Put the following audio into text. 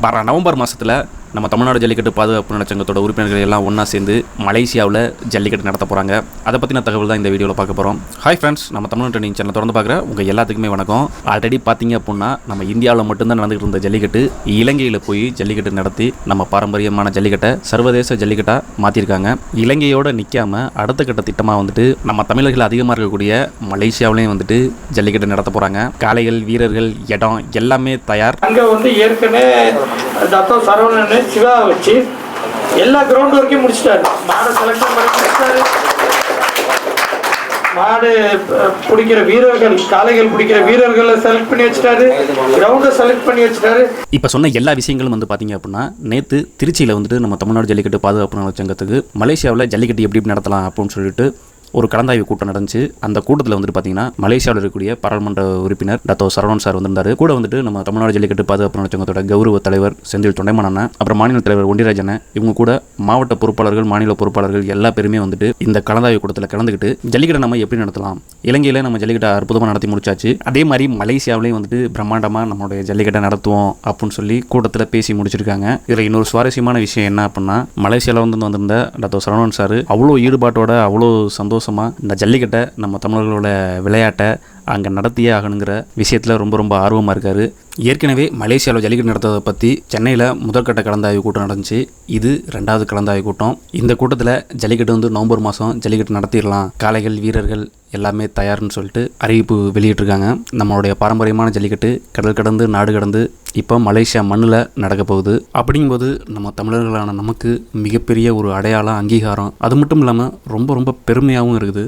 வர நவம்பர் மாதத்தில் நம்ம தமிழ்நாடு ஜல்லிக்கட்டு பாதுகாப்பு நலச்சங்கத்தோட உறுப்பினர்கள் எல்லாம் ஒன்றா சேர்ந்து மலேசியாவில் ஜல்லிக்கட்டு நடத்த போகிறாங்க அதை பற்றின தகவல் தான் இந்த வீடியோவில் பார்க்க போகிறோம் ஹாய் ஃப்ரெண்ட்ஸ் நம்ம தமிழ்நாடு நீங்கள் சேனல் தொடர்ந்து பார்க்குற உங்கள் எல்லாத்துக்குமே வணக்கம். ஆல்ரெடி பார்த்தீங்க அப்படின்னா நம்ம இந்தியாவில் மட்டும்தான் நடந்துகிட்டு இருந்த ஜல்லிக்கட்டு இலங்கையில் போய் ஜல்லிக்கட்டு நடத்தி நம்ம பாரம்பரியமான ஜல்லிக்கட்டை சர்வதேச ஜல்லிக்கட்டாக மாற்றிருக்காங்க இலங்கையோடு நிற்காம அடுத்த கட்ட திட்டமாக வந்துட்டு நம்ம தமிழர்கள் அதிகமாக இருக்கக்கூடிய மலேசியாவிலையும் வந்துட்டு ஜல்லிக்கட்டு நடத்த போகிறாங்க காளைகள் வீரர்கள் இடம் எல்லாமே தயார். அங்கே வந்து ஏற்கனவே தத்தோ சரவணன் சிவா வச்சு எல்லா கிரவுண்ட் வரைக்கும் முடிச்சிட்டாரு. மாடை செலக்ஷன் பண்ணி முடிச்சிட்டாரு. மாடு பிடிக்கிற வீரர்கள் காளைகள் பிடிக்கிற வீரர்களை செலக்ட் பண்ணி வச்சுட்டாரு. கிரவுண்டை செலக்ட் பண்ணி வச்சுட்டாரு. இப்போ சொன்ன எல்லா விஷயங்களும் வந்து பார்த்தீங்க அப்படின்னா நேற்று திருச்சியில் வந்துட்டு நம்ம தமிழ்நாடு ஜல்லிக்கட்டு பாதுகாப்பு நல சங்கத்துக்கு மலேசியாவில் ஜல்லிக்கட்டு எப்படி எப்படி நடத்தலாம் அப்படின்னு சொல்லிட்டு ஒரு கலந்தாய்வு கூட்டம் நடந்துச்சு. அந்த கூட்டத்தில் வந்துட்டு பார்த்தீங்கன்னா மலேசியாவில் இருக்கக்கூடிய பாராளுமன்ற உறுப்பினர் டத்தோ சரவணன் சார் வந்திருந்தாரு. கூட வந்துட்டு நம்ம தமிழ்நாடு ஜல்லிக்கட்டு பாதுகாப்பு நல கௌரவ தலைவர் செந்தில் தொண்டைமானண்ணா அப்புறம் மாநில தலைவர் ஒண்டிராஜன் இவங்க கூட மாவட்ட பொறுப்பாளர்கள் மாநில பொறுப்பாளர்கள் எல்லா பேருமே வந்துட்டு இந்த கலந்தாய்வு கூட்டத்தில் கலந்துக்கிட்டு ஜல்லிக்கட்டை நம்ம எப்படி நடத்தலாம்? இலங்கையில் நம்ம ஜல்லிக்கட்டை அற்புதமாக நடத்தி முடிச்சாச்சு. அதே மாதிரி மலேசியாவிலையும் வந்துட்டு பிரம்மாண்டமாக நம்மளுடைய ஜல்லிக்கட்டை நடத்துவோம் அப்படின்னு சொல்லி கூட்டத்தில் பேசி முடிச்சிருக்காங்க. இதில் இன்னொரு சுவாரஸ்யமான விஷயம் என்ன அப்படின்னா மலேசியாவில் வந்து வந்திருந்த டாக்டர் சரவணன் சார் அவ்வளோ ஈடுபாட்டோட அவ்வளோ சந்தோஷம் சந்தோஷமாக இந்த ஜல்லிக்கட்டை நம்ம தமிழர்களோட விளையாட்டை அங்கே நடத்தியே ஆகணுங்கிற விஷயத்தில் ரொம்ப ரொம்ப ஆர்வமாக இருக்கார். ஏற்கனவே மலேசியாவில் ஜல்லிக்கட்டு நடத்ததை பற்றி சென்னையில் முதற்கட்ட கலந்தாய்வு கூட்டம் நடந்துச்சு. இது ரெண்டாவது கலந்தாய்வு கூட்டம். இந்த கூட்டத்தில் ஜல்லிக்கட்டு வந்து நவம்பர் மாதம் ஜல்லிக்கட்டு நடத்திடலாம். காளைகள் வீரர்கள் எல்லாமே தயார்னு சொல்லிட்டு அறிவிப்பு வெளியிட்டிருக்காங்க. நம்மளுடைய பாரம்பரியமான ஜல்லிக்கட்டு கடல் கடந்து நாடு கடந்து இப்போ மலேசியா மண்ணில் நடக்க போகுது. அப்படிங்கும்போது நம்ம தமிழர்களான நமக்கு மிகப்பெரிய ஒரு அடையாளம் அங்கீகாரம். அது மட்டும் இல்லாமல் ரொம்ப ரொம்ப பெருமையாகவும் இருக்குது.